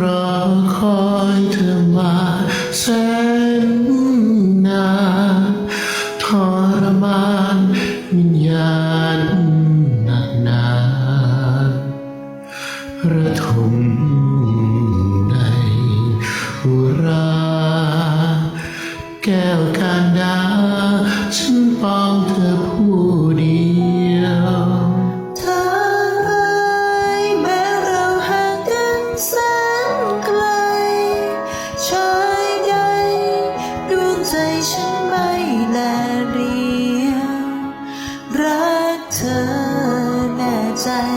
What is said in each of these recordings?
รอคอยเธอมาแสนนานทรมานวิญญาณหนักหนาระทมในอุรา แก้วการดาฉันปองเธอ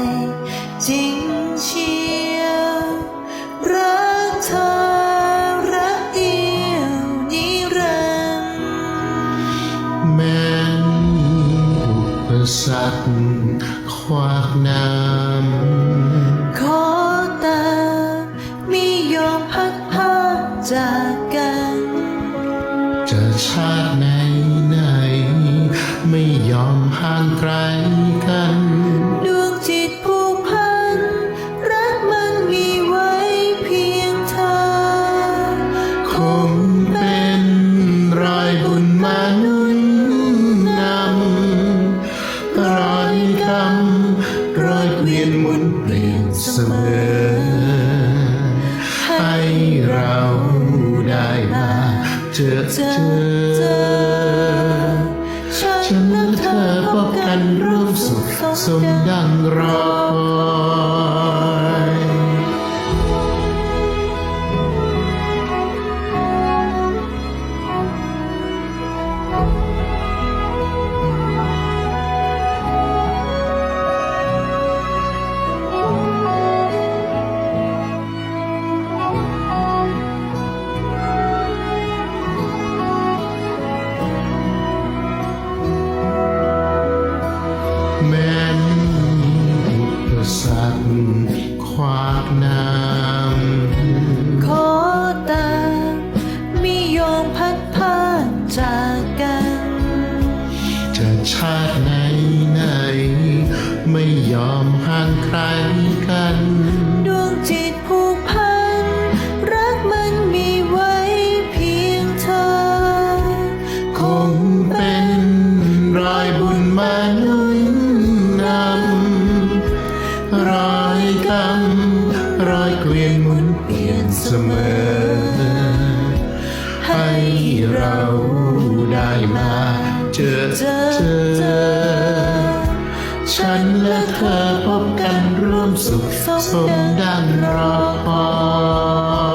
จจริงเชียวรักเธอรักเดียวนิรันดร์แม้นอุปสรรคขวากน้ขอตามไม่ยอมพัดพรากจากกันำจะชาติไหนไหนๆไม่ยอมห่างไกลกัน คงเป็นรอยบุญมานุนนำรอยคำรอยเปลี่ยนหมุนเปลี่ยนเสมอ ให้เราได้มาเจอเจเจอฉันและเธอพบกันร่ร่วมสุสุขสมดังงรรอ แม้นอุปสรรคขวากน้ำขอตามไม่ยอมพัดพรากจากกัน จะชาติไหนไหน ไม่ยอมห่างใคร รอยเกวียนหมุนเปลี่ยนเสมอ ให้เราได้มาเจอเจอเจอฉันและเธอพบกันร่วมสุขสมดังรอคอ